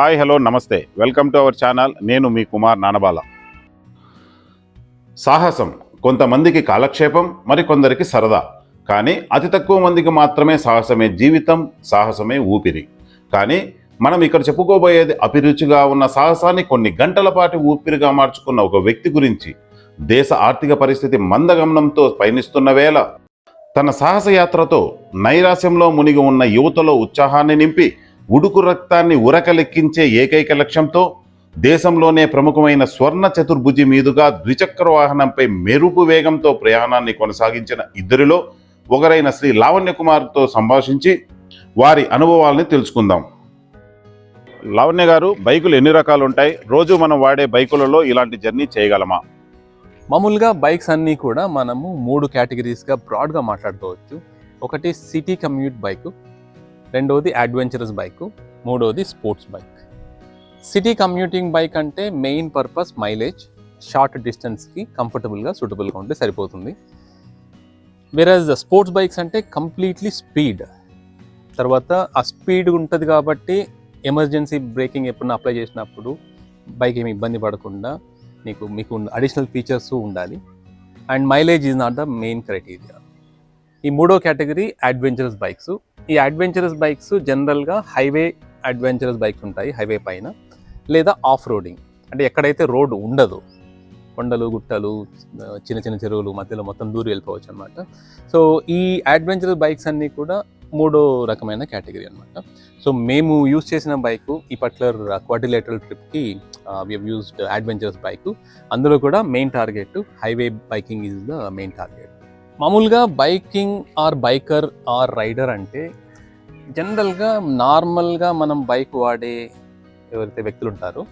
Hi hello నమస్తే. Welcome to our channel. నేను మీ కుమార్ నానబాల. సాహసం కొంతమందికి కాలక్షేపం మరికొందరికి సరదా. కానీ అతి తక్కువ మందికి మాత్రమే సాహసమే జీవితం సాహసమే ఊపిరి. కానీ మనం ఇక్కడ చెప్పుకోబోయేది అభిరుచిగా ఉన్న సాహసాన్ని కొన్ని గంటల పాటు ఊపిరిగా మార్చుకున్న ఒక వ్యక్తి గురించి. దేశ ఆర్థిక పరిస్థితి మందగమనంతో పయనిస్తున్న వేళ తన సాహసయాత్రతో నైరాశ్యంలో మునిగి ఉన్న యువతలో ఉత్సాహాన్ని నింపి ఉడుకు రక్తాన్ని ఉరకలెక్కించే ఏకైక లక్ష్యంతో దేశంలోనే ప్రముఖమైన స్వర్ణ చతుర్భుజి మీదుగా ద్విచక్ర వాహనంపై మెరుపు వేగంతో ప్రయాణాన్ని కొనసాగించిన ఇద్దరిలో ఒకరైన శ్రీ లావణ్య కుమార్తో సంభాషించి వారి అనుభవాల్ని తెలుసుకుందాం. లావణ్య గారు బైకులు ఎన్ని రకాలు ఉంటాయి రోజు మనం వాడే బైకులలో ఇలాంటి జర్నీ చేయగలమా? మామూలుగా బైక్స్ అన్నీ కూడా మనము మూడు కేటగిరీస్గా బ్రాడ్గా మాట్లాడుకోవచ్చు. ఒకటి సిటీ కమ్యూట్ బైకు రెండవది అడ్వెంచరస్ బైక్ మూడవది sports bike city commuting bike అంటే మెయిన్ పర్పస్ మైలేజ్ షార్ట్ డిస్టెన్స్కి కంఫర్టబుల్గా సూటబుల్గా ఉంటే సరిపోతుంది. వేరేజ్ స్పోర్ట్స్ బైక్స్ అంటే కంప్లీట్లీ స్పీడ్ తర్వాత ఆ స్పీడ్ ఉంటుంది కాబట్టి ఎమర్జెన్సీ బ్రేకింగ్ ఎప్పుడన్నా అప్లై చేసినప్పుడు బైక్ ఏమి ఇబ్బంది పడకుండా నీకు మీకు అడిషనల్ ఫీచర్స్ ఉండాలి. And mileage is not the main criteria ఈ మూడో కేటగిరీ అడ్వెంచరస్ బైక్స్ ఈ అడ్వెంచరస్ బైక్స్ జనరల్గా హైవే అడ్వెంచరస్ బైక్స్ ఉంటాయి హైవే పైన. లేదా ఆఫ్ రోడింగ్ అంటే ఎక్కడైతే రోడ్డు ఉండదు కొండలు గుట్టలు చిన్న చిన్న చెరువులు మధ్యలో మొత్తం దూరి వెళ్ళిపోవచ్చు అనమాట సో ఈ అడ్వెంచరస్ బైక్స్ అన్నీ కూడా మూడో రకమైన కేటగిరీ అనమాట సో మేము యూజ్ చేసిన బైక్ ఈ పర్టికులర్ క్వాడ్రిలేటరల్ ట్రిప్కి వి యూస్డ్ అడ్వెంచరస్ బైక్ అందులో కూడా main target highway biking is the main target మామూలుగా biking or biker or rider అంటే జనరల్గా నార్మల్గా మనం బైక్ వాడే ఎవరైతే వ్యక్తులు ఉంటారో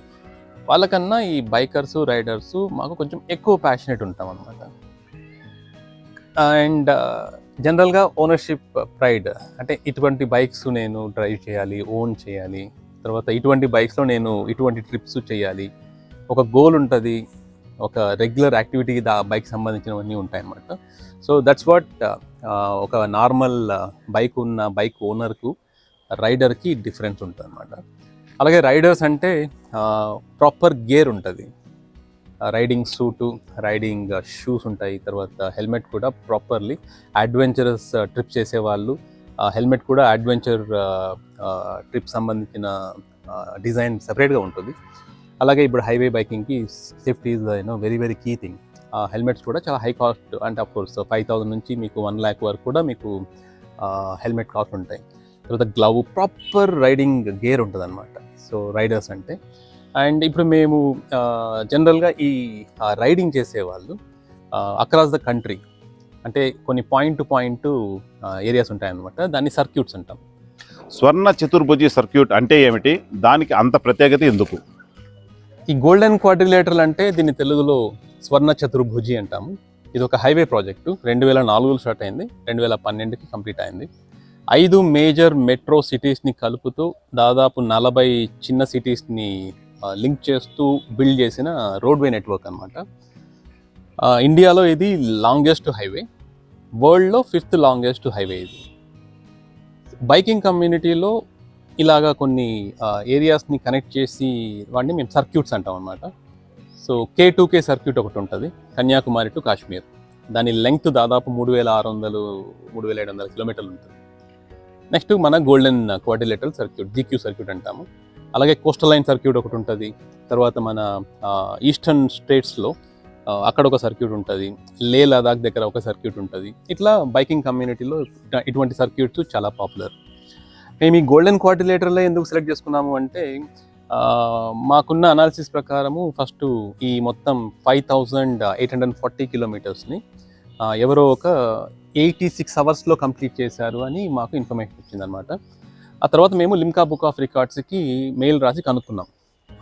వాళ్ళకన్నా ఈ బైకర్స్ రైడర్స్ మాకు కొంచెం ఎక్కువ ప్యాషనేట్ ఉంటాం అనమాట అండ్ uh, జనరల్గా ఓనర్షిప్ ప్రైడ్ అంటే ఇటువంటి బైక్స్ నేను డ్రైవ్ చేయాలి ఓన్ చేయాలి తర్వాత ఇటువంటి బైక్స్లో నేను ఇటువంటి ట్రిప్స్ చేయాలి ఒక గోల్ ఉంటుంది ఒక రెగ్యులర్ యాక్టివిటీకి దా బైక్ సంబంధించినవన్నీ ఉంటాయి అన్నమాట సో దట్స్ వాట్ ఒక నార్మల్ బైక్ uh, ఉన్న బైక్ ఓనర్కు రైడర్కి డిఫరెన్స్ ఉంటుంది అనమాట అలాగే రైడర్స్ అంటే ప్రాపర్ గేర్ ఉంటుంది. రైడింగ్ సూటు రైడింగ్ షూస్ ఉంటాయి. తర్వాత హెల్మెట్ కూడా ప్రాపర్లీ అడ్వెంచరస్ ట్రిప్ చేసే వాళ్ళు హెల్మెట్ కూడా అడ్వెంచర్ ట్రిప్ uh, uh, సంబంధించిన డిజైన్ సపరేట్గా ఉంటుంది. అలాగే ఇప్పుడు highway బైకింగ్కి safety is you know very very key thing helmets కూడా చాలా హై కాస్ట్ అంటే అఫ్ కోర్స్ ఫైవ్ థౌసండ్ నుంచి మీకు వన్ ల్యాక్ వరకు కూడా మీకు హెల్మెట్ కాస్ట్ ఉంటాయి. తర్వాత గ్లవ్ ప్రాపర్ రైడింగ్ గేర్ ఉంటుంది అనమాట సో రైడర్స్ అంటే. అండ్ ఇప్పుడు మేము జనరల్గా ఈ రైడింగ్ చేసేవాళ్ళు అక్రాస్ ద కంట్రీ అంటే కొన్ని పాయింట్ టు పాయింట్ ఏరియాస్ ఉంటాయన్నమాట. దాన్ని సర్క్యూట్స్ అంటాం. స్వర్ణ చతుర్భుజి సర్క్యూట్ అంటే ఏమిటి? దానికి అంత ప్రత్యేకత ఎందుకు? ఈ గోల్డెన్ క్వాడ్రిలేటరల్ అంటే దీన్ని తెలుగులో స్వర్ణ చతుర్భుజి అంటాము. ఇది ఒక హైవే ప్రాజెక్టు. రెండు వేల నాలుగులో స్టార్ట్ అయింది. రెండు వేల పన్నెండుకి కంప్లీట్ అయింది. ఐదు మేజర్ మెట్రో సిటీస్ని కలుపుతూ దాదాపు నలభై చిన్న సిటీస్ని లింక్ చేస్తూ బిల్డ్ చేసిన రోడ్వే నెట్వర్క్ అనమాట ఇండియాలో ఇది లాంగెస్ట్ హైవే. వరల్డ్లో ఫిఫ్త్ లాంగెస్ట్ హైవే ఇది. బైకింగ్ కమ్యూనిటీలో ఇలాగా కొన్ని ఏరియాస్ని కనెక్ట్ చేసి వాటిని మేము సర్క్యూట్స్ అంటాం అనమాట so K two K circuit ఒకటి ఉంటుంది కన్యాకుమారి టు కాశ్మీర్. దాని లెంగ్త్ దాదాపు మూడు వేల ఆరు వందలు మూడు వేల ఏడు వందల కిలోమీటర్లు ఉంటుంది. నెక్స్ట్ మన golden quadrilateral circuit GQ circuit అంటాము. అలాగే కోస్టల్ లైన్ సర్క్యూట్ ఒకటి ఉంటుంది. తర్వాత మన ఈస్టర్న్ స్టేట్స్లో అక్కడ ఒక సర్క్యూట్ ఉంటుంది. లే లదాఖ్ దగ్గర ఒక సర్క్యూట్ ఉంటుంది. ఇట్లా బైకింగ్ కమ్యూనిటీలో ఇటువంటి సర్క్యూట్స్ చాలా పాపులర్ మేము ఈ గోల్డెన్ క్వార్టిలేటర్లో ఎందుకు సెలెక్ట్ చేసుకున్నాము అంటే మాకున్న అనాలిసిస్ ప్రకారము ఫస్ట్ ఈ మొత్తం five thousand eight hundred forty కిలోమీటర్స్ని ఎవరో ఒక ఎయిటీ సిక్స్ అవర్స్లో కంప్లీట్ చేశారు అని మాకు ఇన్ఫర్మేషన్ వచ్చిందనమాట ఆ తర్వాత మేము లిమ్కా బుక్ ఆఫ్ రికార్డ్స్కి మెయిల్ రాసి కనుక్కున్నాం.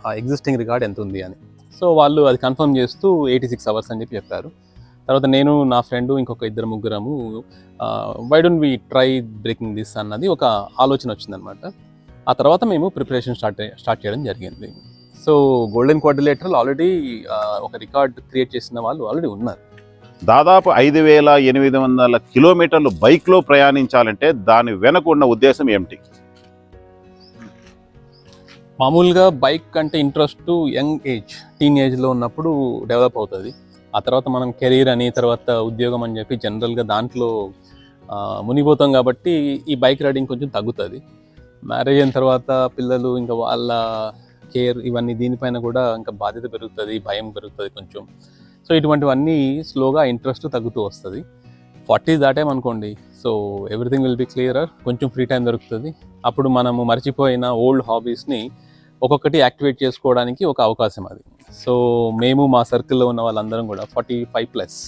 ఆ ఎగ్జిస్టింగ్ రికార్డ్ ఎంత ఉంది అని. సో వాళ్ళు అది కన్ఫర్మ్ చేస్తూ ఎయిటీ సిక్స్ అవర్స్ అని చెప్పి చెప్పారు. తర్వాత నేను నా ఫ్రెండ్ ఇంకొక ఇద్దరు ముగ్గురము why don't we try breaking this అన్నది ఒక ఆలోచన వచ్చిందనమాట ఆ తర్వాత మేము ప్రిపరేషన్ స్టార్ట్ స్టార్ట్ చేయడం జరిగింది. సో గోల్డెన్ క్వాడ్రిలేటర్ ఆల్రెడీ ఒక రికార్డ్ క్రియేట్ చేసిన వాళ్ళు ఆల్రెడీ ఉన్నారు. దాదాపు ఐదు వేల ఎనిమిది వందల కిలోమీటర్లు బైక్లో ప్రయాణించాలంటే దాని వెనక ఉన్న ఉద్దేశం ఏమిటి? మామూలుగా బైక్ అంటే ఇంట్రెస్ట్ యంగ్ ఏజ్ టీన్ ఏజ్లో ఉన్నప్పుడు డెవలప్ అవుతుంది. ఆ తర్వాత మనం కెరీర్ అని తర్వాత ఉద్యోగం అని చెప్పి జనరల్గా దాంట్లో మునిగిపోతాం కాబట్టి ఈ బైక్ రైడింగ్ కొంచెం తగ్గుతుంది. మ్యారేజ్ అయిన తర్వాత పిల్లలు ఇంకా వాళ్ళ కేర్ ఇవన్నీ దీనిపైన కూడా ఇంకా బాధ్యత పెరుగుతుంది భయం పెరుగుతుంది కొంచెం. సో ఇటువంటివన్నీ స్లోగా ఇంట్రెస్ట్ తగ్గుతూ వస్తుంది. Forty దాటేమనుకోండి so everything will be clearer కొంచెం ఫ్రీ టైం దొరుకుతుంది. అప్పుడు మనము మర్చిపోయిన ఓల్డ్ హాబీస్ని ఒక్కొక్కటి యాక్టివేట్ చేసుకోవడానికి ఒక అవకాశం అది. సో మేము మా సర్కిల్లో ఉన్న వాళ్ళందరం కూడా ఫార్టీ ఫైవ్ ప్లస్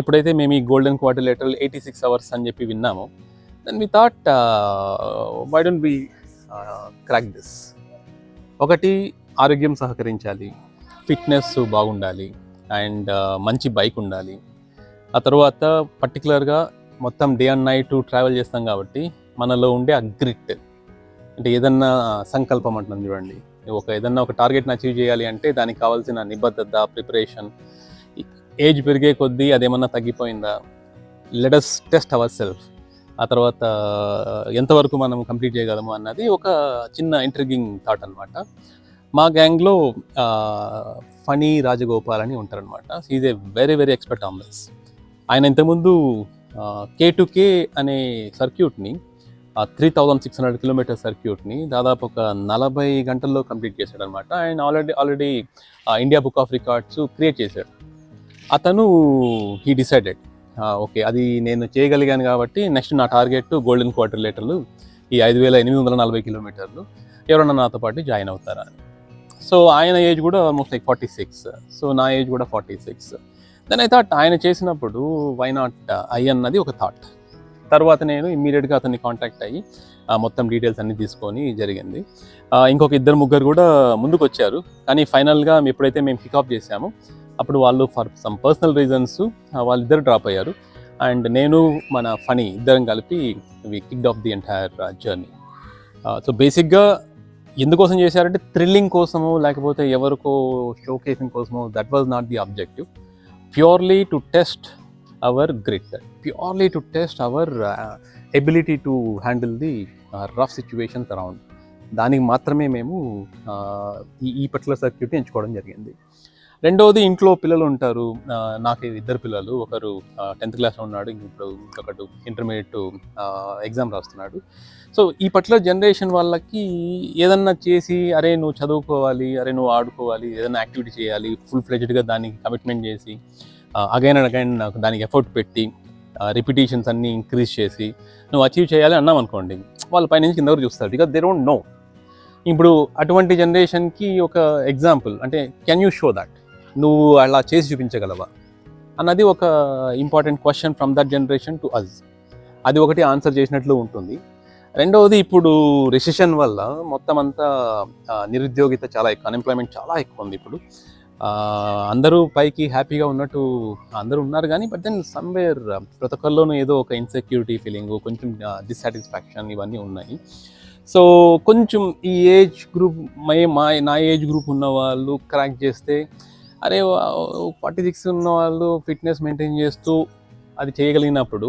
ఎప్పుడైతే మేము ఈ golden quadrilateral eighty six hours అని చెప్పి విన్నామో then we thought why don't be crack this ఒకటి ఆరోగ్యం సహకరించాలి ఫిట్నెస్ బాగుండాలి అండ్ uh, మంచి బైక్ ఉండాలి. ఆ తర్వాత పర్టికులర్గా మొత్తం డే అండ్ నైట్ ట్రావెల్ చేస్తాం కాబట్టి మనలో ఉండే ఆ గ్రిట్ అంటే ఏదన్నా సంకల్పం అంటున్నాం చూడండి. ఒక ఏదన్నా ఒక టార్గెట్ని అచీవ్ చేయాలి అంటే దానికి కావాల్సిన నిబద్ధత ప్రిపరేషన్ ఏజ్ పెరిగే కొద్దీ అదేమన్నా తగ్గిపోయిందా? Let us test our self ఆ తర్వాత ఎంతవరకు మనం కంప్లీట్ చేయగలము అన్నది ఒక చిన్న ఇంట్రిగింగ్ థాట్ అనమాట మా గ్యాంగ్లో ఫనీ రాజగోపాల్ అని ఉంటారనమాట is a very very expert on this ఆయన ఇంతకుముందు కే టు కే అనే సర్క్యూట్ని three thousand six hundred kilometer సర్క్యూట్ని దాదాపు ఒక నలభై గంటల్లో కంప్లీట్ చేశాడు అనమాట ఆయన already already India book of records create చేశాడు. అతను హీ డిసైడెడ్ ఓకే. అది నేను చేయగలిగాను కాబట్టి నెక్స్ట్ నా టార్గెట్ గోల్డెన్ క్వార్టర్ లీటర్లు ఈ ఐదు వేల ఎనిమిది వందల నలభై కిలోమీటర్లు ఎవరన్నా నాతో పాటు జాయిన్ అవుతారా అని. సో ఆయన ఏజ్ కూడా almost like forty six so నా ఏజ్ కూడా forty six then I thought ఆయన చేసినప్పుడు వై నాట్ ఐ అన్నది ఒక థాట్ తర్వాత నేను ఇమ్మీడియట్గా అతన్ని కాంటాక్ట్ అయ్యి మొత్తం డీటెయిల్స్ అన్ని తీసుకొని జరిగింది. ఇంకొక ఇద్దరు ముగ్గురు కూడా ముందుకు వచ్చారు కానీ ఫైనల్గా ఎప్పుడైతే మేము కిక్ఆఫ్ చేసామో అప్పుడు వాళ్ళు ఫర్ సమ్ పర్సనల్ రీజన్స్ వాళ్ళిద్దరు డ్రాప్ అయ్యారు. అండ్ నేను మన ఫనీ ఇద్దరం కలిపి we kick off the entire journey. So బేసిక్గా ఎందుకోసం చేశారంటే థ్రిల్లింగ్ కోసమో లేకపోతే ఎవరికో షో కేసింగ్ కోసమో that was not the objective. Purely to test our grit purely to test our ability to handle the rough situations around. దానికి మాత్రమే మేము ఈ ఈ పర్టికులర్ సర్క్యూట్ని ఎంచుకోవడం జరిగింది. రెండవది ఇంట్లో పిల్లలు ఉంటారు నాకు ఇద్దరు పిల్లలు. ఒకరు టెన్త్ క్లాస్లో ఉన్నాడు ఇప్పుడు ఇంకొకటి ఇంటర్మీడియట్ ఎగ్జామ్ రాస్తున్నాడు. సో ఈ పర్టికులర్ జనరేషన్ వాళ్ళకి ఏదన్నా చేసి అరే నువ్వు చదువుకోవాలి అరే నువ్వు ఆడుకోవాలి ఏదైనా యాక్టివిటీ చేయాలి ఫుల్ ఫ్లెజ్డ్గా దానికి కమిట్మెంట్ చేసి అగైన్ అండ్ అగైన్ నాకు దానికి ఎఫర్ట్ పెట్టి రిపిటేషన్స్ అన్నీ ఇంక్రీజ్ చేసి నువ్వు అచీవ్ చేయాలి అన్నాం అనుకోండి వాళ్ళ పైనుంచి కింద వరకు చూస్తారు. Because they don't know. ఇప్పుడు అటువంటి జనరేషన్కి ఒక ఎగ్జాంపుల్ అంటే కెన్ యూ షో దట్ నువ్వు అలా చేసి చూపించగలవా? అన్నది ఒక important question from that generation to us అది ఒకటి ఆన్సర్ చేసినట్లు ఉంటుంది. రెండవది ఇప్పుడు రిసెషన్ వల్ల మొత్తం అంతా నిరుద్యోగిత చాలా ఎక్కువ అన్ఎంప్లాయ్మెంట్ చాలా ఎక్కువ ఉంది ఇప్పుడు. అందరూ పైకి హ్యాపీగా ఉన్నట్టు అందరూ ఉన్నారు కానీ బట్ దెన్ సమ్వేర్ ప్రతి ఒక్కరిలోనూ ఏదో ఒక ఇన్సెక్యూరిటీ ఫీలింగ్ కొంచెం డిస్సాటిస్ఫాక్షన్ ఇవన్నీ ఉన్నాయి. సో కొంచెం ఈ ఏజ్ గ్రూప్ మై మా నా ఏజ్ గ్రూప్ ఉన్న వాళ్ళు క్రాక్ చేస్తే అరే ఫార్టీ సిక్స్ ఉన్న వాళ్ళు ఫిట్నెస్ మెయింటైన్ చేస్తూ అది చేయగలిగినప్పుడు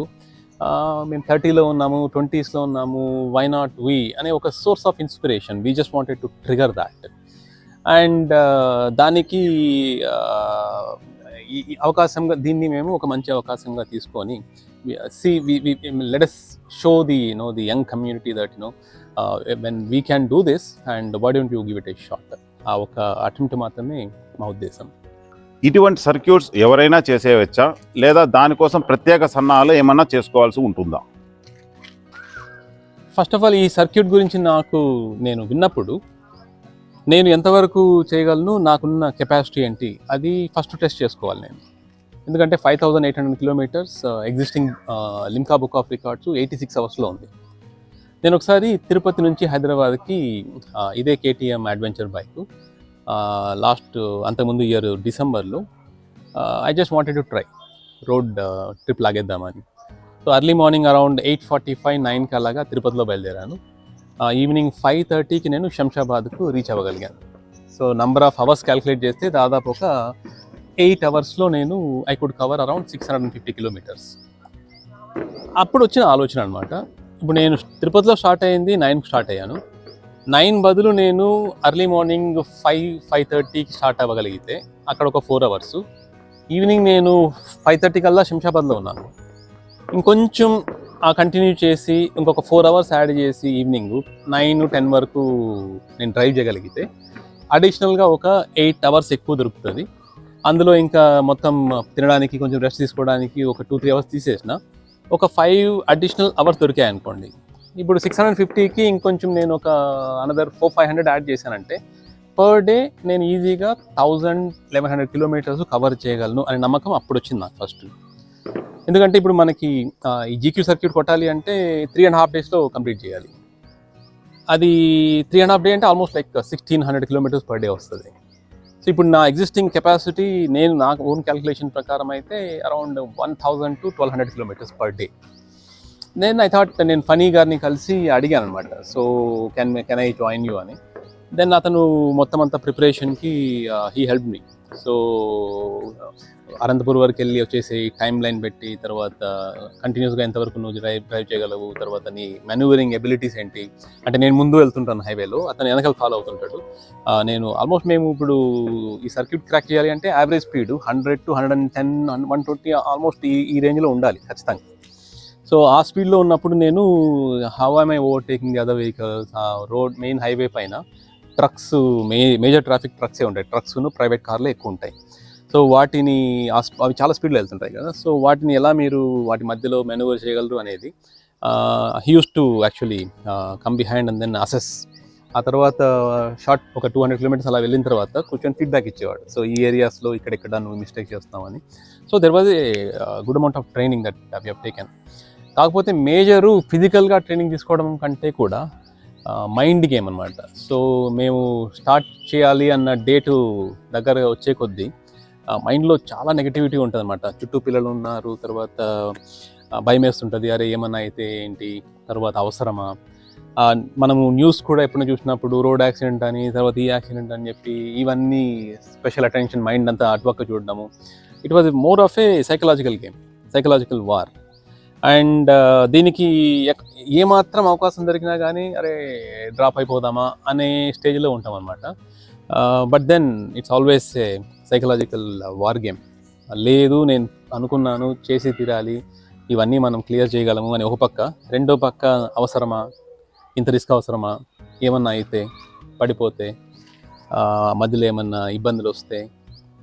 మేము థర్టీలో ఉన్నాము ట్వంటీస్లో ఉన్నాము వై నాట్ వీ అనే ఒక source of inspiration. We just wanted to trigger that and దానికి ఈ ఈ అవకాశంగా దీన్ని మేము ఒక మంచి అవకాశంగా తీసుకొని see let's show the no the young community that know when we can do this and why don't you give it a shot ఆ ఒక అటెంప్ట్ మాత్రమే మా ఉద్దేశం. ఇటువంటి సర్క్యూట్స్ ఎవరైనా చేసేయవచ్చా? లేదా దానికోసం ప్రత్యేక సన్నాహాలు ఏమన్నా చేసుకోవాల్సి ఉంటుందా? ఫస్ట్ ఆఫ్ ఆల్ ఈ సర్క్యూట్ గురించి నాకు నేను విన్నప్పుడు నేను ఎంతవరకు చేయగలను? నాకున్న కెపాసిటీ ఏంటి? అది ఫస్ట్ టెస్ట్ చేసుకోవాలి నేను. ఎందుకంటే five thousand eight hundred kilometers existing Limca book of records eighty six అవర్స్లో ఉంది. నేను ఒకసారి తిరుపతి నుంచి హైదరాబాద్కి uh, ఇదే కేటీఎం అడ్వెంచర్ బైక్ లాస్ట్ అంతకుముందు ఇయర్ డిసెంబర్లో I just wanted to try road trip లాగేద్దామని. So early morning around eight forty five నైన్కి అలాగా తిరుపతిలో బయలుదేరాను. ఈవినింగ్ ఫైవ్ థర్టీకి నేను శంషాబాద్కు reach అవ్వగలిగాను. So number of hours calculate చేస్తే దాదాపు ఒక ఎయిట్ అవర్స్లో నేను I could cover around six hundred and fifty kilometers అప్పుడు వచ్చిన ఆలోచన అనమాట ఇప్పుడు నేను తిరుపతిలో స్టార్ట్ అయింది నైన్కి స్టార్ట్ అయ్యాను. నైన్ బదులు నేను అర్లీ మార్నింగ్ ఫైవ్ ఫైవ్ థర్టీకి స్టార్ట్ అవ్వగలిగితే అక్కడ ఒక ఫోర్ అవర్స్ ఈవినింగ్ నేను ఫైవ్ థర్టీ కల్లా శంషాబాద్లో ఉన్నాను. ఇంకొంచెం ఆ కంటిన్యూ చేసి ఇంకొక ఫోర్ అవర్స్ యాడ్ చేసి ఈవినింగ్ నైన్ టెన్ వరకు నేను డ్రైవ్ చేయగలిగితే అడిషనల్గా ఒక ఎయిట్ అవర్స్ ఎక్కువ దొరుకుతుంది. అందులో ఇంకా మొత్తం తినడానికి కొంచెం రెస్ట్ తీసుకోవడానికి ఒక టూ త్రీ అవర్స్ తీసేసిన ఒక ఫైవ్ అడిషనల్ అవర్స్ దొరికాయి అనుకోండి ఇప్పుడు సిక్స్ హండ్రెడ్ ఫిఫ్టీకి ఇంకొంచెం నేను ఒక another four five hundred add చేశానంటే పర్ డే నేను ఈజీగా thousand eleven hundred kilometers cover చేయగలను అనే నమ్మకం అప్పుడు వచ్చింది నాకు ఫస్ట్ ఎందుకంటే ఇప్పుడు మనకి ఈ జీక్యూ సర్క్యూట్ కొట్టాలి అంటే త్రీ అండ్ హాఫ్ డేస్లో కంప్లీట్ చేయాలి. అది త్రీ అండ్ హాఫ్ డే అంటే almost like sixteen hundred kilometers per day వస్తుంది. సో ఇప్పుడు నా ఎగ్జిస్టింగ్ కెపాసిటీ నేను నా ఓన్ క్యాలిక్యులేషన్ ప్రకారం అయితే around one thousand to twelve hundred kilometers per day నేను ఐ థాట్ నేను ఫనీ గారిని కలిసి అడిగాను అనమాట so can can I join you అని. దెన్ అతను మొత్తం అంతా ప్రిపరేషన్కి he help me so Anantapur వరకు వెళ్ళి వచ్చేసి టైం లైన్ పెట్టి తర్వాత uh, కంటిన్యూస్గా ఎంతవరకు నువ్వు డ్రైవ్ డ్రైవ్ చేయగలవు తర్వాత నీ మెనూవరింగ్ ఎబిలిటీస్ ఏంటి? అంటే నేను ముందు వెళ్తుంటాను హైవేలో అతను వెనకాల ఫాలో అవుతుంటాడు. Uh, నేను ఆల్మోస్ట్ మేము ఇప్పుడు ఈ సర్క్యూట్ క్రాక్ చేయాలి అంటే average speed hundred to hundred and ten one twenty almost ఈ ఈ రేంజ్లో ఉండాలి ఖచ్చితంగా. సో ఆ స్పీడ్లో ఉన్నప్పుడు నేను how I my overtaking the other vehicles road main highway పైన ట్రక్స్ మే మేజర్ ట్రాఫిక్ ట్రక్సే ఉంటాయి. ట్రక్స్ను ప్రైవేట్ కార్లే ఎక్కువ ఉంటాయి. సో వాటిని ఆ అవి చాలా స్పీడ్లో వెళ్తుంటాయి కదా. సో వాటిని ఎలా మీరు వాటి మధ్యలో మెనూవర్ చేయగలరు అనేది he use to actually come behind and then assess ఆ తర్వాత షార్ట్ ఒక టూ హండ్రెడ్ కిలోమీటర్స్ అలా వెళ్ళిన తర్వాత కూర్చొని ఫీడ్బ్యాక్ ఇచ్చేవాడు. సో ఈ ఏరియాస్లో ఇక్కడెక్కడ నువ్వు మిస్టేక్ చేస్తామని so there was a good amount of training that we have taken కాకపోతే మేజరు ఫిజికల్గా ట్రైనింగ్ తీసుకోవడం కంటే కూడా మైండ్ గేమ్ అనమాట సో మేము స్టార్ట్ చేయాలి అన్న డేటు దగ్గరగా వచ్చే కొద్దీ మైండ్లో చాలా నెగిటివిటీ ఉంటుంది అనమాట చుట్టూ పిల్లలు ఉన్నారు తర్వాత భయం వేస్తుంటుంది. అరే ఏమన్నా అయితే ఏంటి? తర్వాత అవసరమా? మనము న్యూస్ కూడా ఎప్పుడైనా చూసినప్పుడు రోడ్ యాక్సిడెంట్ అని తర్వాత ఈ యాక్సిడెంట్ అని చెప్పి ఇవన్నీ స్పెషల్ అటెన్షన్ మైండ్ అంతా అటుపక్క చూడడము. It was more of a psychological game psychological war. And దీనికి ఎక్- ఏమాత్రం అవకాశం దొరికినా కానీ అరే డ్రాప్ అయిపోదామా అనే స్టేజ్లో ఉంటాం అనమాట but then it's always a psychological war game. లేదు నేను అనుకున్నాను చేసి తీరాలి ఇవన్నీ మనం క్లియర్ చేయగలము అని ఒక పక్క. రెండో పక్క అవసరమా? ఇంత రిస్క్ అవసరమా? ఏమన్నా అయితే పడిపోతే మధ్యలో ఏమన్నా ఇబ్బందులు వస్తే.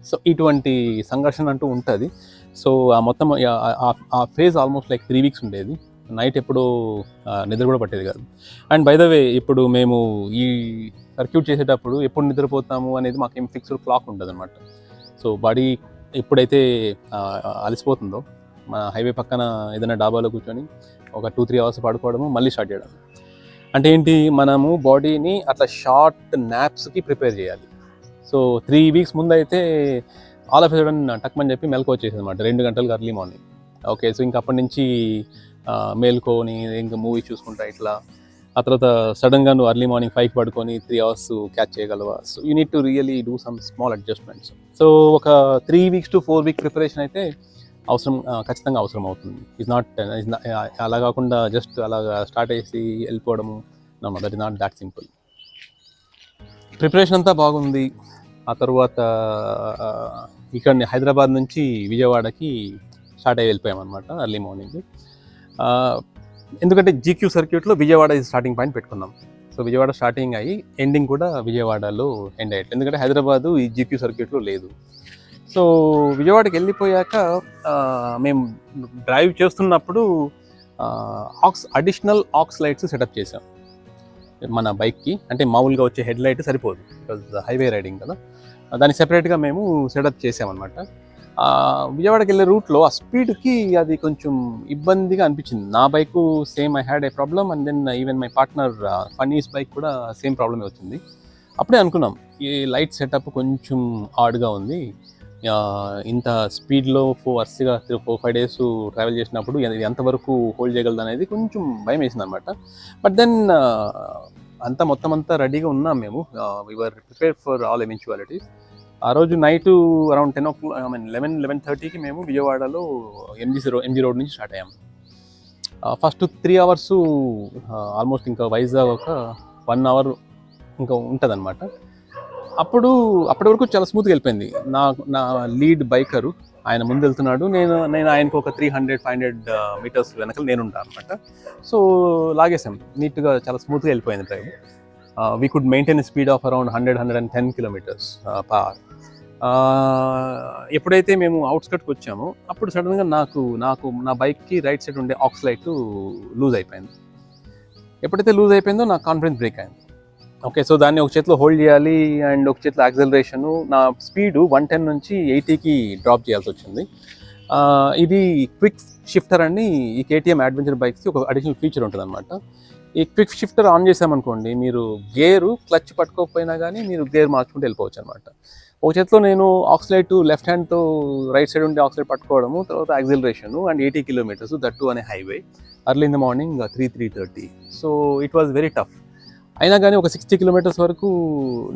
సో ఇటువంటి సంఘర్షణ అంటూ ఉంటుంది. సో ఆ మొత్తం ఆ- phase almost like three weeks ఉండేది. నైట్ ఎప్పుడూ నిద్ర కూడా పట్టేది కాదు. అండ్ బై ద వే ఇప్పుడు మేము ఈ సర్క్యూట్ చేసేటప్పుడు ఎప్పుడు నిద్రపోతాము అనేది మాకేం ఫిక్స్డ్ క్లాక్ ఉంటుంది అనమాట సో బాడీ ఎప్పుడైతే అలసిపోతుందో మన హైవే పక్కన ఏదైనా డాబాలో కూర్చొని ఒక టూ త్రీ అవర్స్ పడుకోవడము మళ్ళీ స్టార్ట్ చేయడం. అంటే ఏంటి మనము బాడీని అట్లా షార్ట్ నాప్స్కి ప్రిపేర్ చేయాలి. సో త్రీ వీక్స్ ముందైతే ఆల్ ఆఫ్ సడన్ టక్మని చెప్పి మెలకు వచ్చేసింది అనమాట రెండు గంటలకు అర్లీ మార్నింగ్ ఓకే సో ఇంక అప్పటి నుంచి మేల్కొని ఇంకా మూవీ చూసుకుంటా ఇట్లా. ఆ తర్వాత సడన్గా నువ్వు అర్లీ మార్నింగ్ ఫైవ్కి పడుకొని త్రీ అవర్స్ క్యాచ్ చేయగలవా? So you need to really do some small adjustments so ఒక three weeks to four week preparation అయితే అవసరం ఖచ్చితంగా అవసరం అవుతుంది. ఇస్ నాట్ uh, అలా కాకుండా జస్ట్ అలాగా స్టార్ట్ చేసి వెళ్ళిపోవడము no that is not that simple preparation అంతా బాగుంది. ఆ తర్వాత ఇక్కడ హైదరాబాద్ నుంచి విజయవాడకి స్టార్ట్ అయ్యి వెళ్ళిపోయామన్నమాట ఎర్లీ మార్నింగ్. ఎందుకంటే జీక్యూ సర్క్యూట్లో విజయవాడ స్టార్టింగ్ పాయింట్ పెట్టుకున్నాం. సో విజయవాడ స్టార్టింగ్ అయ్యి ఎండింగ్ కూడా విజయవాడలో ఎండ్ అయ్యేట్లు ఎందుకంటే హైదరాబాదు ఈ జీక్యూ సర్క్యూట్లో లేదు. సో విజయవాడకి వెళ్ళిపోయాక మేము డ్రైవ్ చేస్తున్నప్పుడు aux additional aux lights setup చేసాం మన బైక్కి అంటే మామూలుగా వచ్చే హెడ్ లైట్ సరిపోదు. బికాజ్ హైవే రైడింగ్ కదా. దాన్ని సెపరేట్గా మేము సెటప్ చేసామన్నమాట. విజయవాడకి వెళ్ళే రూట్లో ఆ స్పీడ్కి అది కొంచెం ఇబ్బందిగా అనిపించింది. నా bike same I had a problem and then even my partner Phani's bike కూడా సేమ్ ప్రాబ్లమే వచ్చింది. అప్పుడే అనుకున్నాం ఈ లైట్ సెటప్ కొంచెం ఆడ్గా ఉంది. ఇంత స్పీడ్లో ఫోర్ వరుసగా ఫోర్ ఫైవ్ డేస్ ట్రావెల్ చేసినప్పుడు ఇది ఎంతవరకు హోల్డ్ చేయగలదు అనేది కొంచెం భయం వేసింది అనమాట బట్ దెన్ అంతా మొత్తం అంతా రెడీగా ఉన్నాం మేము. We're prepare for all eventualities ఆ రోజు night around ten o'clock I mean eleven eleven థర్టీకి మేము విజయవాడలో ఎంజీసీ రో ఎంజీ రోడ్ నుంచి స్టార్ట్ అయ్యాము. ఫస్ట్ త్రీ అవర్స్ ఆల్మోస్ట్ ఇంకా వైజాగ్ ఒక వన్ అవర్ ఇంకా ఉంటుంది అప్పుడు అప్పటి వరకు చాలా స్మూత్గా వెళ్ళిపోయింది. నా నా లీడ్ బైకరు ఆయన ముందు వెళ్తున్నాడు. నేను నేను ఆయనకు ఒక three hundred five hundred meters వెనకాల నేను ఉంటాను అనమాట సో లాగేసాం నీట్గా చాలా స్మూత్గా వెళ్ళిపోయింది drive we could maintain speed of around hundred hundred and ten kilometres per ఎప్పుడైతే మేము అవుట్స్కట్కి వచ్చామో అప్పుడు సడన్గా నాకు నాకు నా బైక్కి రైట్ సైడ్ ఉండే ఆక్స్ లైట్ లూజ్ అయిపోయింది. ఎప్పుడైతే లూజ్ అయిపోయిందో నా కాన్ఫిడెన్స్ బ్రేక్ అయింది. ఓకే సో దాన్ని ఒక చేతిలో హోల్డ్ చేయాలి అండ్ ఒక చేతిలో యాక్సలరేషను నా స్పీడ్ వన్ టెన్ నుంచి ఎయిటీకి డ్రాప్ చేయాల్సి వచ్చింది. ఇది క్విక్ షిఫ్టర్ అని ఈ కేటీఎం అడ్వెంచర్ బైక్స్కి ఒక అడిషనల్ ఫీచర్ ఉంటుంది అనమాట ఈ క్విక్ షిఫ్టర్ ఆన్ చేసామనుకోండి మీరు గేరు క్లచ్ పట్టుకోకపోయినా కానీ మీరు గేర్ మార్చుకుంటూ వెళ్ళిపోవచ్చు అనమాట ఒక చేతిలో నేను ఆక్సిలైట్ లెఫ్ట్ హ్యాండ్తో రైట్ సైడ్ ఉండే ఆక్సిలైట్ పట్టుకోవడము తర్వాత acceleration and eighty kilometers that అనే highway early in the morning three three thirty so it was very tough అయినా కానీ ఒక సిక్స్టీ కిలోమీటర్స్ వరకు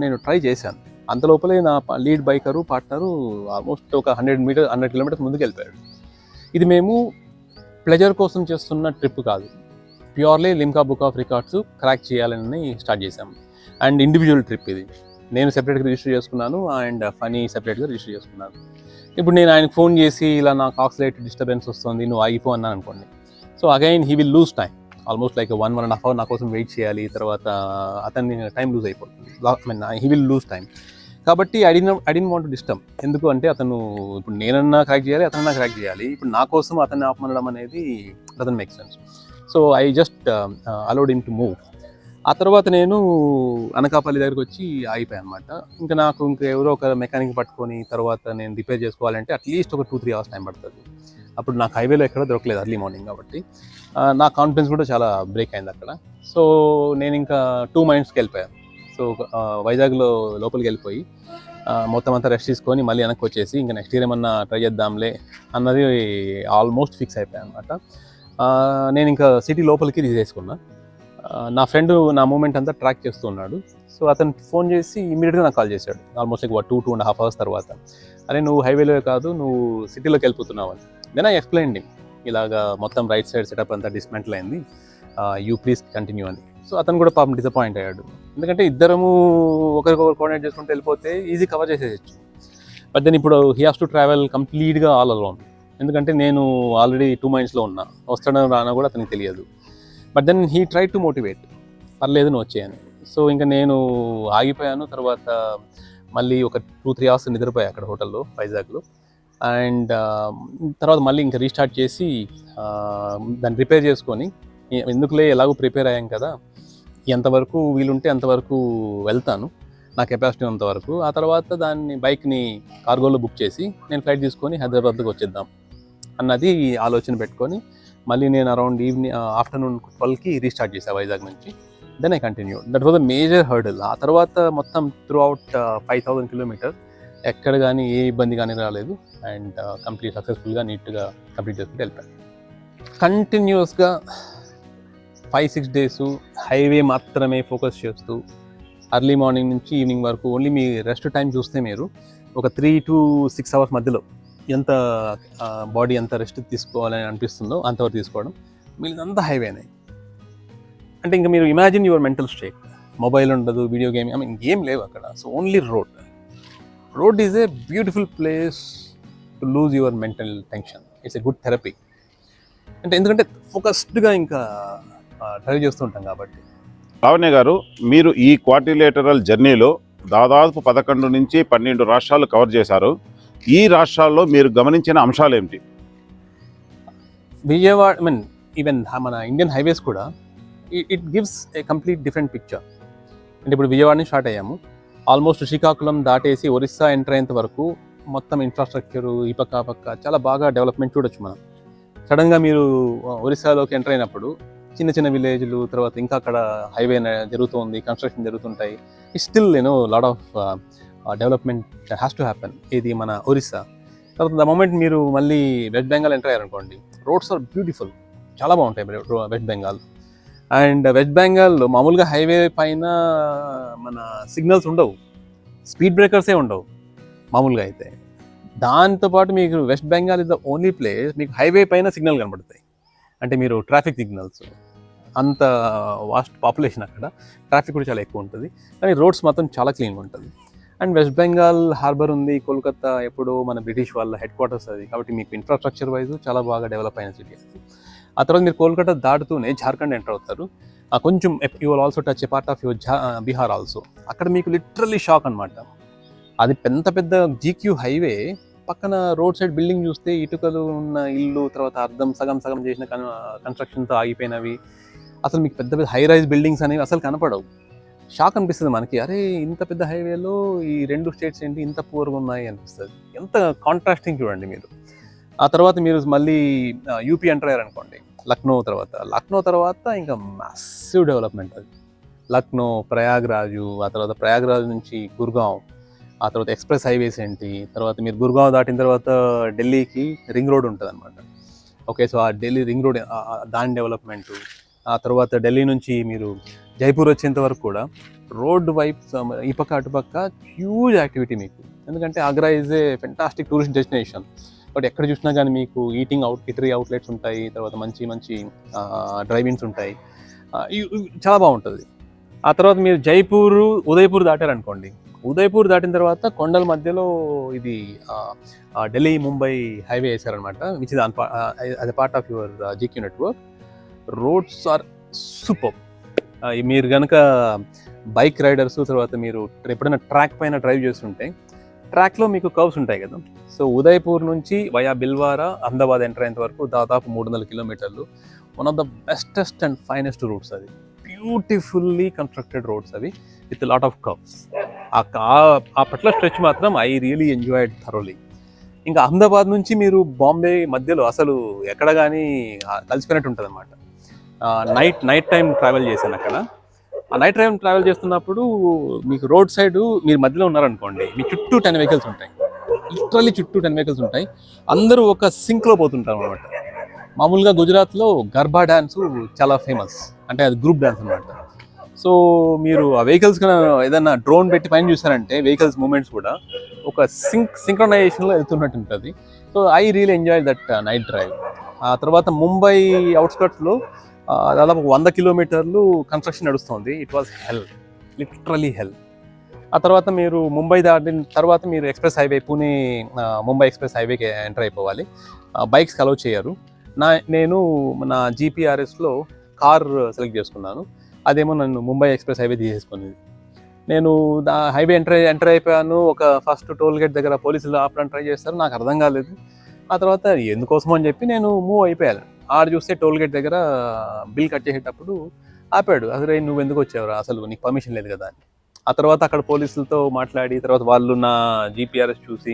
నేను ట్రై చేశాను. అంత లోపలే నా లీడ్ బైకరు పార్ట్నరు ఆల్మోస్ట్ ఒక హండ్రెడ్ మీటర్ హండ్రెడ్ కిలోమీటర్స్ ముందుకు వెళ్ళిపోయాడు ఇది మేము ప్లెజర్ కోసం చేస్తున్న ట్రిప్ కాదు. Purely Limca book of records crack చేయాలని స్టార్ట్ చేశాము. అండ్ ఇండివిజువల్ ట్రిప్ ఇది. నేను సెపరేట్గా రిజిస్టర్ చేసుకున్నాను అండ్ ఫనీ సెపరేట్గా రిజిస్టర్ చేసుకున్నాను. ఇప్పుడు నేను ఆయనకు ఫోన్ చేసి ఇలా నాకు ఆక్సిలేట్ డిస్టర్బెన్స్ వస్తుంది నువ్వు ఆగిపో అన్నాను అనుకోండి. So again he will lose time. Almost like one one and half hour నా కోసం వెయిట్ చేయాలి తర్వాత అతన్ని టైం లూజ్ అయిపోతుంది. I mean he will lose time కాబట్టి అడిగిన అడిగిన వాంట్ డిస్టర్బ్ ఎందుకు అంటే అతను ఇప్పుడు నేనన్నా క్రాక్ చేయాలి అతనన్నా క్రాక్ చేయాలి. ఇప్పుడు నా కోసం అతన్ని ఆపమనడం అనేది doesn't make sense so I just allowed him to move ఆ తర్వాత నేను అనకాపల్లి దగ్గరికి వచ్చి ఆగిపోయాను అనమాట ఇంకా నాకు ఇంకా ఎవరో ఒక మెకానిక్ పట్టుకొని తర్వాత నేను రిపేర్ చేసుకోవాలంటే అట్లీస్ట్ ఒక టూ త్రీ అవర్స్ టైం పడుతుంది. అప్పుడు నాకు హైవేలో ఎక్కడ దొరకలేదు అర్లీ మార్నింగ్ కాబట్టి. నా కాన్ఫిడెన్స్ కూడా చాలా బ్రేక్ అయింది అక్కడ. సో నేను ఇంకా టూ మైండ్స్కి వెళ్ళిపోయాను సో వైజాగ్లో లోపలికి వెళ్ళిపోయి మొత్తం అంతా రెస్ట్ తీసుకొని మళ్ళీ వెనక్కి వచ్చేసి ఇంకా నెక్స్ట్ ఇయర్ ఏమన్నా ట్రై చేద్దాంలే అన్నది ఆల్మోస్ట్ ఫిక్స్ అయిపోయాను అనమాట నేను ఇంకా సిటీ లోపలికి తీసేసుకున్నా. నా ఫ్రెండ్ నా మూమెంట్ అంతా ట్రాక్ చేస్తూ ఉన్నాడు. సో అతను ఫోన్ చేసి ఇమీడియట్గా నాకు కాల్ చేశాడు. ఆల్మోస్ట్ ఒక two two and half hours తర్వాత. అరే నువ్వు హైవేలో కాదు నువ్వు సిటీలోకి వెళ్ళిపోతున్నావు అని. దెన్ ఐ ఎక్స్ప్లెయిన్ ఇలాగా మొత్తం రైట్ సైడ్ సెటప్ అంతా డిస్మెంటల్ అయింది. యూ ప్లీజ్ కంటిన్యూ అని. సో అతను కూడా పాపం డిసప్పాయింట్ అయ్యాడు. ఎందుకంటే ఇద్దరము ఒకరికొకరు కోఆర్డినేట్ చేసుకుంటూ వెళ్ళిపోతే ఈజీ కవర్ చేసేయచ్చు. బట్ దెన్ ఇప్పుడు హీ హాస్ టు ట్రావెల్ కంప్లీట్గా ఆల్ అలోన్ ఎందుకంటే నేను ఆల్రెడీ టూ మైండ్స్లో ఉన్నా. వస్తాడో రానా కూడా అతనికి తెలియదు. But then he try to motivate పర్లేదు నువ్వు వచ్చేయని సో ఇంకా నేను ఆగిపోయాను. తర్వాత మళ్ళీ ఒక టూ త్రీ అవర్స్ నిద్రపోయా అక్కడ హోటల్లో వైజాగ్లో అండ్ తర్వాత మళ్ళీ ఇంకా రీస్టార్ట్ చేసి దాన్ని రిపేర్ చేసుకొని ఎందుకులే ఎలాగో ప్రిపేర్ అయ్యాం కదా ఎంతవరకు వీలుంటే అంతవరకు వెళ్తాను నా కెపాసిటీ ఉన్నంతవరకు ఆ తర్వాత దాన్ని బైక్ని కార్గోలో బుక్ చేసి నేను ఫ్లైట్ తీసుకొని హైదరాబాద్కి వచ్చేద్దాం అన్నది ఆలోచన పెట్టుకొని మళ్ళీ నేను అరౌండ్ ఈవినింగ్ ఆఫ్టర్నూన్ ట్వెల్వ్కి రీస్టార్ట్ చేశాను వైజాగ్ నుంచి. Then I continue that was a major hurdle ఆ తర్వాత మొత్తం throughout five thousand kilometer ఎక్కడ కానీ ఏ ఇబ్బంది కానీ రాలేదు. అండ్ కంప్లీట్ సక్సెస్ఫుల్గా నీట్గా కంప్లీట్ చేసుకుంటూ వెళ్ళిపోయాను కంటిన్యూస్గా ఫైవ్ సిక్స్ డేస్ హైవే మాత్రమే ఫోకస్ చేస్తూ అర్లీ మార్నింగ్ నుంచి ఈవినింగ్ వరకు ఓన్లీ మీ రెస్ట్ టైం చూస్తే మీరు ఒక త్రీ టు సిక్స్ అవర్స్ మధ్యలో ఎంత బాడీ ఎంత రెస్ట్ తీసుకోవాలని అనిపిస్తుందో అంతవరకు తీసుకోవడం. మిగిలినంతా హైవేనే. అంటే ఇంకా మీరు imagine your mental state. Mobile ఉండదు video game I mean game లేవు అక్కడ. So only road. Road is a beautiful place to lose your mental tension it's a good therapy అంటే ఎందుకంటే ఫోకస్డ్గా ఇంకా డ్రైవ్ చేస్తుంటాం కాబట్టి. లావణ్య గారు మీరు ఈ క్వార్టిలేటరల్ జర్నీలో దాదాపు పదకొండు నుంచి పన్నెండు రాష్ట్రాలు కవర్ చేశారు. ఈ రాష్ట్రాల్లో మీరు గమనించిన అంశాలు ఏమిటి? విజయవాడ ఐ మీన్ ఈవెన్ మన ఇండియన్ హైవేస్ కూడా it gives a complete different picture అంటే ఇప్పుడు విజయవాడ నుంచి స్టార్ట్ అయ్యాము. ఆల్మోస్ట్ శ్రీకాకుళం దాటేసి ఒరిస్సా ఎంటర్ అయ్యేంత వరకు మొత్తం ఇన్ఫ్రాస్ట్రక్చరు ఈ పక్క పక్క చాలా బాగా డెవలప్మెంట్ చూడొచ్చు మనం. సడన్గా మీరు ఒరిస్సాలోకి ఎంటర్ అయినప్పుడు చిన్న చిన్న విలేజ్లు తర్వాత ఇంకా అక్కడ హైవే జరుగుతుంది కన్స్ట్రక్షన్ జరుగుతుంటాయి. ఈ still you know lot of development has to happen ఇది మన ఒరిస్సా. తర్వాత ద మూమెంట్ మీరు మళ్ళీ వెస్ట్ బెంగాల్ ఎంటర్ అయ్యారనుకోండి రోడ్స్ ఆర్ బ్యూటిఫుల్ చాలా బాగుంటాయి వెస్ట్ బెంగాల్ అండ్ వెస్ట్ బెంగాల్లో మామూలుగా హైవే పైన మన సిగ్నల్స్ ఉండవు. స్పీడ్ బ్రేకర్సే ఉండవు మామూలుగా అయితే. దాంతోపాటు మీకు West Bengal is the only place మీకు హైవే పైన సిగ్నల్ కనబడతాయి. అంటే మీరు ట్రాఫిక్ సిగ్నల్స్ అంత వాస్ట్ పాపులేషన్ అక్కడ. ట్రాఫిక్ కూడా చాలా ఎక్కువ ఉంటుంది. కానీ రోడ్స్ మాత్రం చాలా క్లీన్గా ఉంటుంది. అండ్ వెస్ట్ బెంగాల్ హార్బర్ ఉంది కోల్కతా ఎప్పుడో మన బ్రిటిష్ వాళ్ళ హెడ్ క్వార్టర్స్ అది. కాబట్టి మీకు ఇన్ఫ్రాస్ట్రక్చర్ వైజ్ చాలా బాగా డెవలప్ అయిన సిటీ అది. ఆ తర్వాత మీరు కోల్కతా దాటుతూనే జార్ఖండ్ ఎంటర్ అవుతారు. ఆ కొంచెం you will also touch part of your Bihar also అక్కడ మీకు లిటరల్లీ షాక్ అనమాట అది పెద్ద పెద్ద జీక్యూ హైవే పక్కన రోడ్ సైడ్ బిల్డింగ్ చూస్తే ఇటుకలు ఉన్న ఇల్లు తర్వాత అర్థం సగం సగం చేసిన కన్స్ట్రక్షన్తో ఆగిపోయినవి. అసలు మీకు పెద్ద పెద్ద హై రైజ్ బిల్డింగ్స్ అనేవి అసలు కనపడవు. షాక్ అనిపిస్తుంది మనకి. అరే ఇంత పెద్ద హైవేలో ఈ రెండు స్టేట్స్ ఏంటి ఇంత పూర్గా ఉన్నాయి అనిపిస్తుంది. ఎంత కాంట్రాస్టింగ్ చూడండి మీరు. ఆ తర్వాత మీరు మళ్ళీ యూపీ ఎంటర్ అయ్యారనుకోండి లక్నో తర్వాత. లక్నో తర్వాత ఇంకా మ్యాసివ్ డెవలప్మెంట్ అది. లక్నో ప్రయాగ్రాజు ఆ తర్వాత ప్రయాగ్రాజ్ నుంచి గుర్గావ్ ఆ తర్వాత ఎక్స్ప్రెస్ హైవేస్ ఏంటి తర్వాత మీరు గుర్గావ్ దాటిన తర్వాత ఢిల్లీకి రింగ్ రోడ్ ఉంటుంది అనమాట ఓకే సో ఆ ఢిల్లీ రింగ్ రోడ్ దాని డెవలప్మెంట్ ఆ తర్వాత ఢిల్లీ నుంచి మీరు జైపూర్ వచ్చేంత వరకు కూడా రోడ్ వైపు ఈ పక్క అటుపక్క హ్యూజ్ యాక్టివిటీ మీకు. ఎందుకంటే Agra is a fantastic tourist destination but ఎక్కడ చూసినా కానీ మీకు ఈటింగ్ అవుట్ ఇటరీ అవుట్లెట్స్ ఉంటాయి తర్వాత మంచి మంచి డ్రైవింగ్స్ ఉంటాయి. చాలా బాగుంటుంది. ఆ తర్వాత మీరు జైపూర్ ఉదయపూర్ దాటారనుకోండి. ఉదయపూర్ దాటిన తర్వాత కొండల మధ్యలో ఇది ఢిల్లీ ముంబై హైవే వేసారనమాట విచ్ ఇస్ అది part of your GQ network roads are super మీరు కనుక బైక్ రైడర్స్ తర్వాత మీరు ఎప్పుడైనా ట్రాక్ పైన డ్రైవ్ చేస్తుంటే ట్రాక్లో మీకు కర్వ్స్ ఉంటాయి కదా. సో ఉదయపూర్ నుంచి వయా బిల్వారా అహ్మదాబాద్ ఎంటర్ అయ్యేంత వరకు దాదాపు మూడు వందల కిలోమీటర్లు. One of the bestest and finest routes అది. బ్యూటిఫుల్లీ కన్స్ట్రక్టెడ్ రోడ్స్ అవి విత్ లాట్ ఆఫ్ కర్వ్స్ ఆ ఆ పట్ల స్ట్రెచ్ మాత్రం ఐ రియలీ ఎంజాయ్డ్ థరోలీ ఇంకా అహ్మదాబాద్ నుంచి మీరు బాంబే మధ్యలో అసలు ఎక్కడ కానీ కలిసిపోయినట్టు ఉంటుంది అనమాట నైట్ నైట్ టైం ట్రావెల్ చేశాను అక్కడ. నైట్ డ్రైవ్ ట్రావెల్ చేస్తున్నప్పుడు మీకు రోడ్ సైడ్ మీరు మధ్యలో ఉన్నారనుకోండి మీ చుట్టూ టెన్ వెహికల్స్ ఉంటాయి. లిటరల్లీ చుట్టూ టెన్ వెహికల్స్ ఉంటాయి. అందరూ ఒక సింక్లో పోతుంటారు అనమాట మామూలుగా గుజరాత్లో గర్భా డ్యాన్స్ చాలా ఫేమస్ అంటే అది గ్రూప్ డ్యాన్స్ అనమాట సో మీరు ఆ వెహికల్స్ ఏదైనా డ్రోన్ పెట్టి పైన చూసారంటే వెహికల్స్ మూమెంట్స్ కూడా ఒక సింక్ సింక్రనైజేషన్లో వెళ్తున్నట్టు ఉంటుంది. So I real enjoy that night drive ఆ తర్వాత ముంబై అవుట్స్కట్స్లో దాదాపు వంద కిలోమీటర్లు కన్స్ట్రక్షన్ నడుస్తుంది. It was hell literally hell ఆ తర్వాత మీరు ముంబై దాటిన తర్వాత మీరు express highway Pune Mumbai express హైవేకి ఎంటర్ అయిపోవాలి. బైక్స్ అలౌ చేయరు. నా నేను నా జీపీఆర్ఎస్లో కార్ సెలెక్ట్ చేసుకున్నాను. అదేమో నన్ను ముంబై ఎక్స్ప్రెస్ హైవే తీసేసుకునేది నేను దా హైవే ఎంటర్ ఎంటర్ అయిపోయాను. ఒక ఫస్ట్ టోల్ గేట్ దగ్గర పోలీసులు ఆపడానికి ట్రై చేస్తారు. నాకు అర్థం కాలేదు. ఆ తర్వాత ఎందుకోసమో అని చెప్పి నేను మూవ్ అయిపోయాను. ఆడ చూస్తే టోల్ గేట్ దగ్గర బిల్ కట్ చేసేటప్పుడు ఆపాడు. అసలు నువ్వు ఎందుకు వచ్చావురా? అసలు నీకు పర్మిషన్ లేదు కదా అని. ఆ తర్వాత అక్కడ పోలీసులతో మాట్లాడి తర్వాత వాళ్ళు నా జీపీఆర్ఎస్ చూసి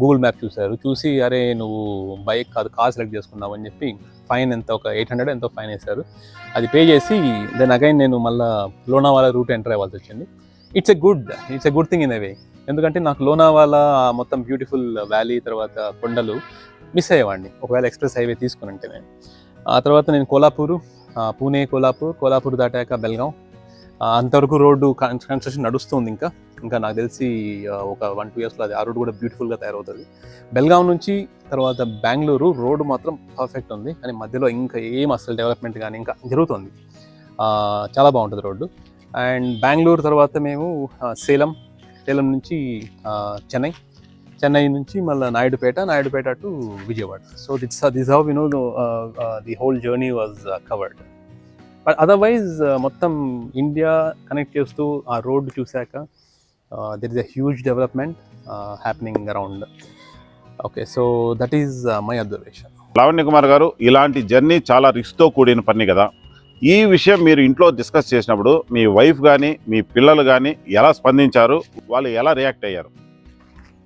గూగుల్ మ్యాప్ చూశారు. చూసి అరే నువ్వు బైక్ కాదు కార్ సెలెక్ట్ చేసుకున్నావు అని చెప్పి ఫైన్ ఎంత ఒక ఎయిట్ హండ్రెడ్ ఎంతో ఫైన్ వేశారు. అది పే చేసి దెన్ అగైన్ నేను మళ్ళీ లోనావాలా రూట్ ఎంటర్ అవ్వాల్సి వచ్చింది. It's a good it's a good thing in a way way ఎందుకంటే నాకు లోనావాలా మొత్తం బ్యూటిఫుల్ వ్యాలీ తర్వాత కొండలు మిస్ అయ్యేవాడిని. ఒకవేళ ఎక్స్ప్రెస్ హైవే తీసుకునంటే నేను ఆ తర్వాత నేను కోలాపూరు పూణే కోలాపూర్ కోలాపూర్ దాటాక బెల్గాం. అంతవరకు రోడ్డు కన్స్ట్రక్షన్ నడుస్తుంది ఇంకా. ఇంకా నాకు తెలిసి ఒక వన్ టూ ఇయర్స్లో అది ఆ రోడ్ కూడా బ్యూటిఫుల్గా తయారవుతుంది. బెల్గాం నుంచి తర్వాత బెంగళూరు రోడ్డు మాత్రం పర్ఫెక్ట్ ఉంది. కానీ మధ్యలో ఇంకా ఏం అసలు డెవలప్మెంట్ కానీ ఇంకా జరుగుతుంది. చాలా బాగుంటుంది రోడ్డు. అండ్ బెంగళూరు తర్వాత మేము సేలం సేలం నుంచి చెన్నై. చెన్నై నుంచి మళ్ళీ Naidupeta Naidupeta to Vijayawada. So that's this how we know the whole journey was covered but otherwise మొత్తం ఇండియా కనెక్ట్ చేస్తూ ఆ రోడ్ చూశాక there is a huge development happening around okay so that is my observation Lavanya Kumar garu ఇలాంటి journey చాలా రిస్క్తో కూడిన పని కదా. ఈ విషయం మీరు ఇంట్లో డిస్కస్ చేసినప్పుడు మీ వైఫ్ కానీ మీ పిల్లలు కానీ ఎలా స్పందించారు? వాళ్ళు ఎలా రియాక్ట్ అయ్యారు?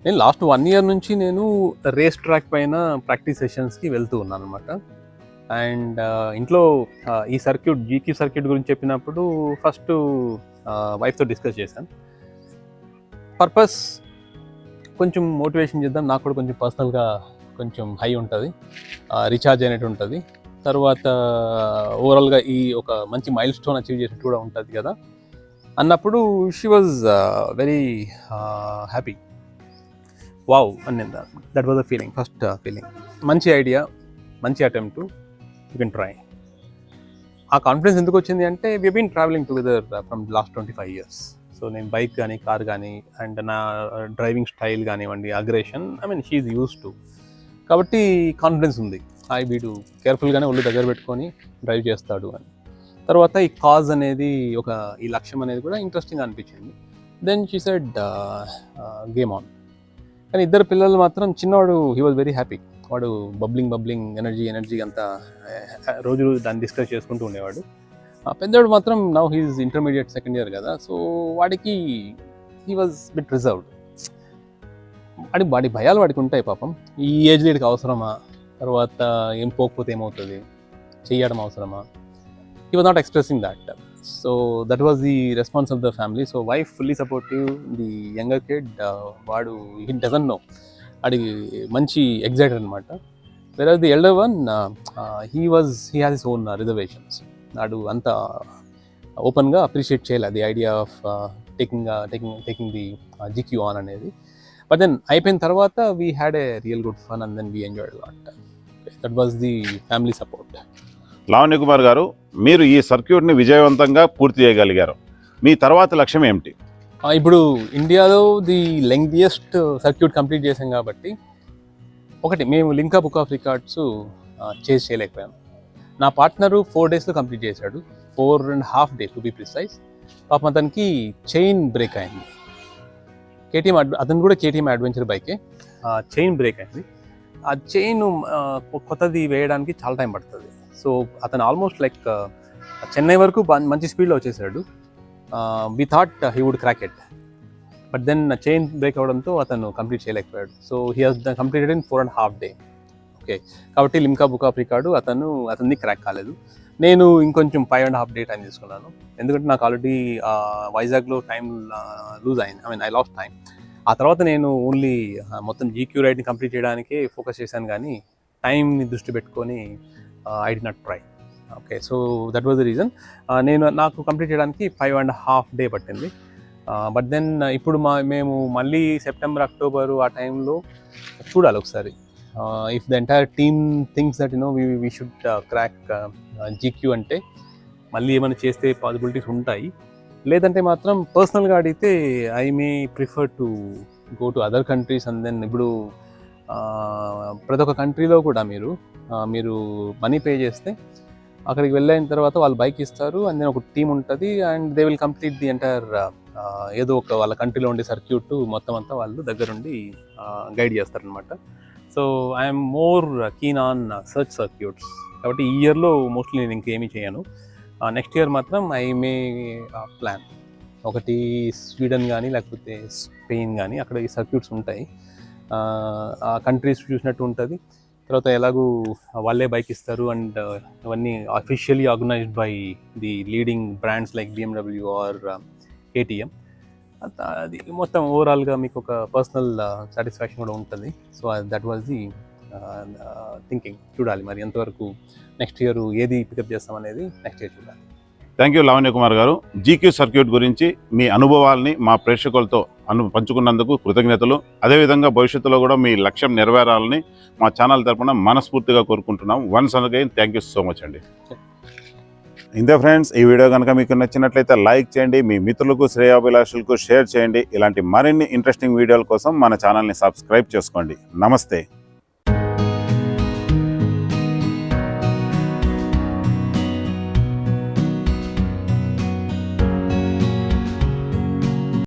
నేను లాస్ట్ వన్ ఇయర్ నుంచి నేను రేస్ ట్రాక్ పైన ప్రాక్టీస్ సెషన్స్కి వెళ్తూ ఉన్నాను అనమాట అండ్ ఇంట్లో ఈ సర్క్యూట్ జీక్యూ సర్క్యూట్ గురించి చెప్పినప్పుడు ఫస్ట్ వైఫ్తో డిస్కస్ చేశాను. పర్పస్ కొంచెం మోటివేషన్ చేద్దాం. నాకు కూడా కొంచెం పర్సనల్గా కొంచెం హై ఉంటుంది. రీఛార్జ్ అయినట్టు ఉంటుంది. తర్వాత ఓవరాల్గా ఈ ఒక మంచి మైల్ స్టోన్ అచీవ్ చేసినట్టు కూడా ఉంటుంది కదా. అన్నప్పుడు she was very happy wow అని that was a feeling first feeling మంచి ఐడియా మంచి అటెంప్ట్ యూ కెన్ ట్రై ఆ కాన్ఫిడెన్స్ ఎందుకు వచ్చింది అంటే we been travelling together from last twenty five years so నేను బైక్ కానీ కార్ కానీ అండ్ నా డ్రైవింగ్ స్టైల్ కానివ్వండి aggression I mean she use to కాబట్టి కాన్ఫిడెన్స్ ఉంది. ఐ వీడు కేర్ఫుల్గానే ఒళ్ళు దగ్గర పెట్టుకొని డ్రైవ్ చేస్తాడు అని. తర్వాత ఈ కాజ్ అనేది ఒక ఈ లక్ష్యం అనేది కూడా ఇంట్రెస్టింగ్ అనిపించింది. Then she said game on కానీ ఇద్దరు పిల్లలు మాత్రం చిన్నవాడు హీ వాజ్ వెరీ హ్యాపీ వాడు బబ్లింగ్ బబ్లింగ్ ఎనర్జీ ఎనర్జీ అంతా రోజు రోజు దాన్ని డిస్కస్ చేసుకుంటూ ఉండేవాడు. ఆ పెద్దవాడు మాత్రం now he's intermediate second year కదా సో వాడికి హీ వాజ్ బిట్ రిజర్వ్డ్ వాడి వాడి భయాలు వాడికి ఉంటాయి పాపం. ఈ ఏజ్ వీడికి అవసరమా? తర్వాత ఏం పోకపోతే ఏమవుతుంది? చేయడం అవసరమా? He was not expressing that so that was the response of the family so wife fully supportive the younger kid వాడు హీ డజన్ నో అది మంచి ఎగ్జైటెడ్ అనమాట వేరే the elder one he was he has his own reservations నాడు అంత ఓపెన్గా appreciate చేయాలి. The idea of taking taking taking the GQ on అనేది. బట్ దెన్ అయిపోయిన తర్వాత we had a real good fun and then we enjoyed lot that was the family support Lavanya Kumar garu మీరు ఈ సర్క్యూట్ని విజయవంతంగా పూర్తి చేయగలిగారు. మీ తర్వాత లక్ష్యం ఏమిటి? ఇప్పుడు ఇండియాలో ది లెంగ్దియెస్ట్ సర్క్యూట్ కంప్లీట్ చేసాం కాబట్టి ఒకటి మేము లింకా బుక్ ఆఫ్ రికార్డ్స్ చేసి చేయలేకపోయాం. నా పార్ట్నరు ఫోర్ డేస్లో కంప్లీట్ చేశాడు. Four and half day to be precise. పాపం అతనికి చైన్ బ్రేక్ అయింది. కేటీఎం అతను కూడా కేటీఎం అడ్వెంచర్ బైకే. చైన్ బ్రేక్ అయింది. ఆ చైన్ కొత్తది వేయడానికి చాలా టైం పడుతుంది. సో అతను ఆల్మోస్ట్ లైక్ uh, చెన్నై వరకు మంచి స్పీడ్లో వచ్చేసాడు. We thought he would crack it but then chain break అవడంతో అతను కంప్లీట్ చేయలేకపోయాడు. So he has completed in four and half day okay కాబట్టి లిమ్కా బుక్ ఆఫ్ రికార్డు అతను అతన్ని క్రాక్ కాలేదు. నేను ఇంకొంచెం five and half day time తీసుకున్నాను. ఎందుకంటే నాకు ఆల్రెడీ uh, వైజాగ్లో టైం లూజ్ uh, అయింది. I mean I lost time ఆ తర్వాత నేను ఓన్లీ మొత్తం జీక్యూ రైడ్ని కంప్లీట్ చేయడానికే ఫోకస్ చేశాను. కానీ టైంని దృష్టి పెట్టుకొని I did not try okay so that was the reason నేను నాకు కంప్లీట్ చేయడానికి ఫైవ్ అండ్ హాఫ్ డే పట్టింది. బట్ దెన్ ఇప్పుడు మా మేము మళ్ళీ సెప్టెంబర్ అక్టోబర్ ఆ టైంలో చూడాలి ఒకసారి. If the entire team thinks that you know we should crack GQ అంటే మళ్ళీ ఏమైనా చేస్తే పాసిబిలిటీస్ ఉంటాయి. లేదంటే మాత్రం పర్సనల్గా అడిగితే I may prefer to go to other countries and then ఇప్పుడు ప్రతి ఒక్క కంట్రీలో కూడా మీరు మీరు మనీ పే చేస్తే అక్కడికి వెళ్ళిన తర్వాత వాళ్ళు బైక్ ఇస్తారు అండ్ దెన్ ఒక టీం ఉంటుంది and they will complete the entire ఏదో ఒక వాళ్ళ కంట్రీలో ఉండే సర్క్యూట్ మొత్తం అంతా వాళ్ళు దగ్గరుండి గైడ్ చేస్తారనమాట so I'm more keen on search circuits కాబట్టి ఈ ఇయర్లో మోస్ట్లీ నేను ఇంకేమీ చేయను. నెక్స్ట్ ఇయర్ మాత్రం ఐ మే ప్లాన్ ఒకటి స్వీడన్ కానీ లేకపోతే స్పెయిన్ కానీ అక్కడ ఈ సర్క్యూట్స్ ఉంటాయి. ఆ, ఆ కంట్రీస్ చూసినట్టు ఉంటుంది. తర్వాత ఎలాగూ వాళ్ళే బైక్ ఇస్తారు అండ్ uh, ఇవన్నీ officially organized by the leading brands like BMW or KTM అది మొత్తం ఓవరాల్గా మీకు ఒక పర్సనల్ సాటిస్ఫాక్షన్ uh, కూడా ఉంటుంది. So that was the thinking చూడాలి మరి ఎంతవరకు నెక్స్ట్ ఇయర్ ఏది పికప్ చేస్తామనేది నెక్స్ట్ ఇయర్ చూడాలి. Thank you Lavanya Kumar garu. GQ circuit గురించి మీ అనుభవాల్ని మా ప్రేక్షకులతో అను పంచుకున్నందుకు కృతజ్ఞతలు. అదేవిధంగా భవిష్యత్తులో కూడా మీ లక్ష్యం నెరవేరాలని మా ఛానల్ తరపున మనస్ఫూర్తిగా కోరుకుంటున్నాం. Once again thank you so much అండి. ఇంతే ఫ్రెండ్స్ ఈ వీడియో కనుక మీకు నచ్చినట్లయితే లైక్ చేయండి మీ మిత్రులకు శ్రేయాభిలాషులకు షేర్ చేయండి. ఇలాంటి మరిన్ని ఇంట్రెస్టింగ్ వీడియోల కోసం మన ఛానల్ని సబ్స్క్రైబ్ చేసుకోండి. నమస్తే.